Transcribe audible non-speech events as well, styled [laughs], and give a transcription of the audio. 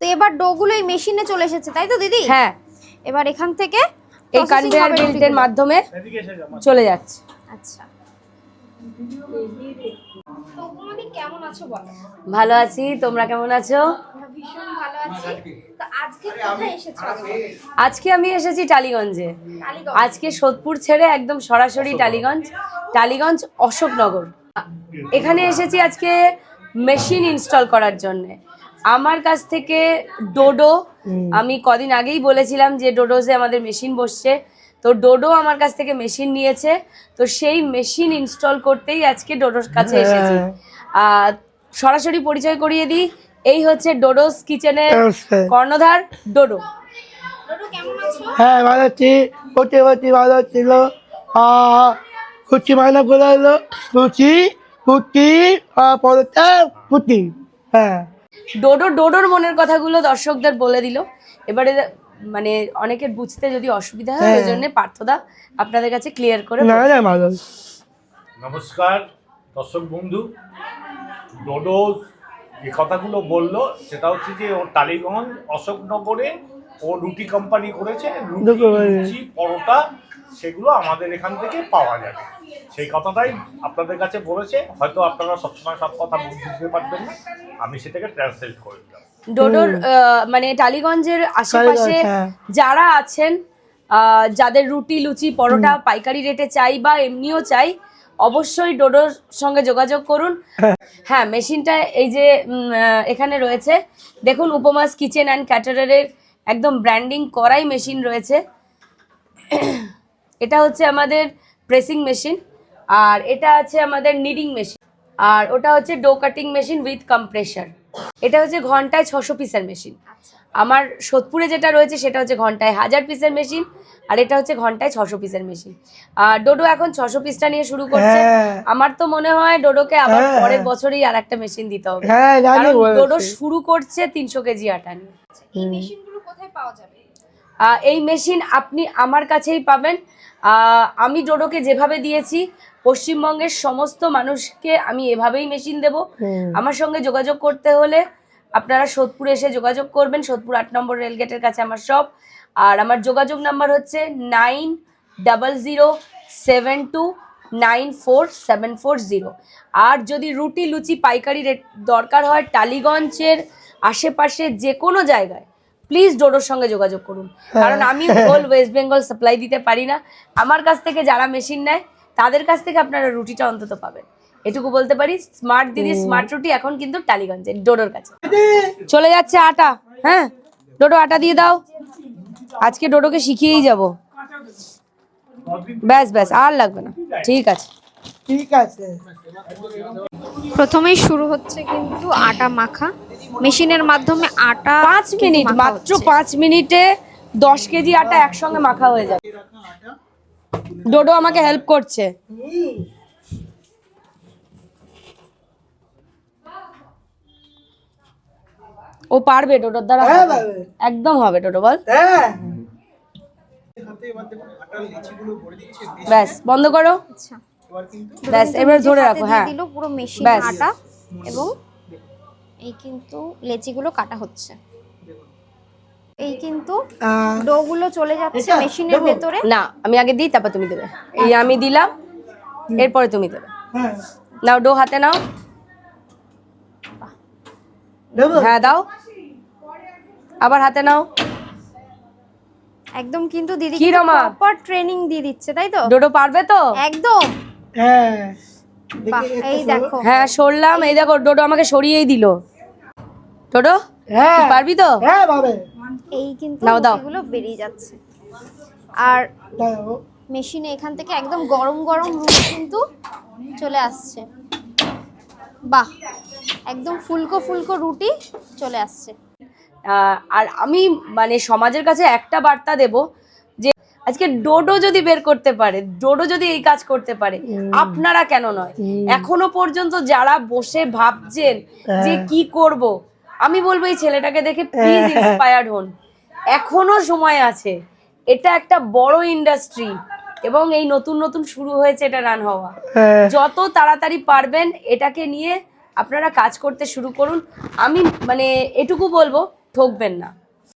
তো এবার ডোগুলো এই মেশিনে চলে এসেছে তাই তো দিদি? হ্যাঁ। এবার এখান থেকে এই কনভেয়ার বেল্টের মাধ্যমে চলে যাচ্ছে। আচ্ছা। কেমন আছো বলো? ভালো আছি তোমরা কেমন আছো? ভীষণ ভালো আছি। তো আজকে কোথায় এসেছ? আজকে আমি এসেছি টালিগঞ্জে। আজকে সোদপুর ছেড়ে একদম সরাসরি টালিগঞ্জ টালিগঞ্জ অশোকনগর। এখানে এসেছি আজকে মেশিন ইনস্টল করার জন্য। আমার কাছ থেকে ডোডো আমি কদিন আগেই বলেছিলাম যে ডোডোজে আমাদের মেশিন বসছে। তো ডোডো আমার কাছ থেকে মেশিন নিয়েছে। তো সেই মেশিন ইনস্টল করতেই আজকে ডোডোর কাছে এসেছি। আর সরাসরি পরিচয় করিয়ে দিই। এই হচ্ছে ডোডোস কিচেনের কর্ণধার ডোডো ডোডো কেমন আছো? হ্যাঁ ভালো আছি। ভালো ছিল। কুচি মাইনা করে এলো। লুচি আর পরোটা কুচি হ্যাঁ। ডোডো ডোডোর মনের কথাগুলো দর্শকদের বলে দিল। এবারে মানে অনেকের বুঝতে যদি অসুবিধা হয় ওই হ্যাঁ। জন্য পার্থদা আপনাদের কাছে ক্লিয়ার করে না না ভালো নমস্কার দর্শক বন্ধু ডোডো যে কথাগুলো বলল সেটা হচ্ছে যে ও টালিগঞ্জ অশোকনগরে ও রুটি কোম্পানি করেছে রুটি লুচি পরোটা সেগুলো আমাদের এখান থেকে পাওয়া যাবে। সেই কথাটাই আপনাদের কাছে বলেছে হয়তো আপনারা সবসময় সব কথা বুঝতে পারবেন না। আমি সেটাকে ট্রান্সলেট করে দিলাম। ডোডোর আহ, মানে টালিগঞ্জের আশেপাশে টালিগঞ্জ, হ্যাঁ। যারা আছেন আহ, যাদের রুটি লুচি পরোটা পাইকারি রেটে চাই বা এমনিও চাই অবশ্যই ডোডোর সঙ্গে যোগাযোগ করুন। [laughs] হ্যাঁ মেশিনটা এই যে উম, আহ, এখানে রয়েছে। দেখুন উপমাস কিচেন অ্যান্ড ক্যাটারারের একদম ব্র্যান্ডিং করাই মেশিন রয়েছে। এটা হচ্ছে আমাদের প্রেসিং মেশিন আর এটা আছে আমাদের নিডিং মেশিন আর ওটা হচ্ছে dough cutting machine with compressor. এটা হচ্ছে ঘন্টায় ছশো পিসের মেশিন। আমার সোদপুরে যেটা রয়েছে সেটা হচ্ছে ঘন্টায় হাজার পিসের মেশিন আর এটা হচ্ছে ঘন্টায় ছশো পিসের মেশিন। আর ডোডো এখন ছশো পিসটা নিয়ে শুরু করছে। হ্যাঁ। আমার তো মনে হয় ডোডোকে আবার হ্যাঁ। পরের বছরই আর একটা মেশিন দিতে হবে। হ্যাঁ। ডোডো শুরু করছে তিনশো কেজি আটা নিয়ে। কোথায় পাওয়া যাবে? এই মেশিন আপনি আমার কাছেই পাবেন। আমি ডোডোকে যেভাবে দিয়েছি পশ্চিমবঙ্গের সমস্ত মানুষকে আমি এভাবেই মেশিন দেব। আমার সঙ্গে যোগাযোগ করতে হলে আপনারা সোদপুরে এসে যোগাযোগ করবেন। সোদপুর আট নম্বর রেলগেটের কাছে আমার সব আর আমার যোগাযোগ নাম্বার হচ্ছে nine double zero seven two nine four seven four zero. আর যদি রুটি লুচি পাইকারি রেট দরকার হয় টালিগঞ্জের আশেপাশে যে কোনো জায়গায় প্লিজ ডোডোর সঙ্গে যোগাযোগ করুন। কারণ আমি হোল ওয়েস্ট বেঙ্গল সাপ্লাই দিতে পারি না। আমার কাছ থেকে যারা মেশিন নেয় তাদের কাছ থেকে আপনারা রুটিটা অন্তত পাবেন। এটুকু বলতে পারি স্মার্ট দিদি স্মার্ট রুটি এখন কিন্তু টালিগঞ্জে ডোডোর কাছে। চলে যাচ্ছে আটা হ্যাঁ? ডোডো আটা দিয়ে দাও। আজকে ডোডোকে শিখিয়েই যাব। ব্যাস ব্যাস আর লাগবে না। ঠিক আছে। ঠিক আছে। প্রথমেই শুরু হচ্ছে কিন্তু আটা মাখা। মেশিনের মাধ্যমে আটা পাঁচ মিনিট মাত্র পাঁচ মিনিটে দশ কেজি আটা একসঙ্গে মাখা হয়ে যাবে ডোডো আমাকে হেল্প করছে। ও পারবে ডোডোর দ্বারা? হ্যাঁ। একদম হবে ডোডো বল। হ্যাঁ। ব্যাস বন্ধ করো। আচ্ছা। ব্যাস এবার ধরে রাখো হ্যাঁ। পুরো মেশিন ব্যাস। আটা এবং এই কিন্তু লেচিগুলো কাটা হচ্ছে। এই কিন্তু ডোগুলো চলে যাচ্ছে মেশিনের ভেতরে। না আমি আগে দিই তারপর তুমি দেবে। এই আমি দিলাম এরপরে তুমি দেবে। হ্যাঁ। নাও ডো হাতে নাও। হ্যাঁ দাও। আবার হাতে নাও। একদম কিন্তু দিদি কি রমা? প্রপার ট্রেনিং দিয়ে দিচ্ছে তাই তো? ডোডো পারবে তো? একদম। হ্যাঁ। বাহ এই দেখো। হ্যাঁ সরলাম। এই দেখো ডোডো আমাকে সরিয়েই দিল। ডোডো হ্যাঁ। পারবি তো? হ্যাঁ পাবে এই কিন্তু নাও, দাও। রুটিগুলো বেরিয়ে যাচ্ছে। আর মেশিনে এখান থেকে একদম গরম গরম রুটি কিন্তু চলে আসছে। বাহ একদম ফুলকো ফুলকো রুটি চলে আসছে। আহ, আর আমি মানে সমাজের কাছে একটা বার্তা দেব যে আজকে ডোডো যদি বের করতে পারে ডোডো যদি এই কাজ করতে পারে আপনারা কেন নয়? এখনও পর্যন্ত যারা বসে ভাবছেন যে হ্যাঁ। কি করব আমি বলব এই ছেলেটাকে দেখে প্লিজ। ইন্সপায়ার্ড [laughs] হন। এখনও সময় আছে। এটা একটা বড় ইন্ডাস্ট্রি এবং এই নতুন নতুন শুরু হয়েছে এটা রান হওয়া। হ্যাঁ। যত তাড়াতাড়ি পারবেন এটাকে নিয়ে আপনারা কাজ করতে শুরু করুন। আমি মানে এটুকু বলব ঠকবেন না।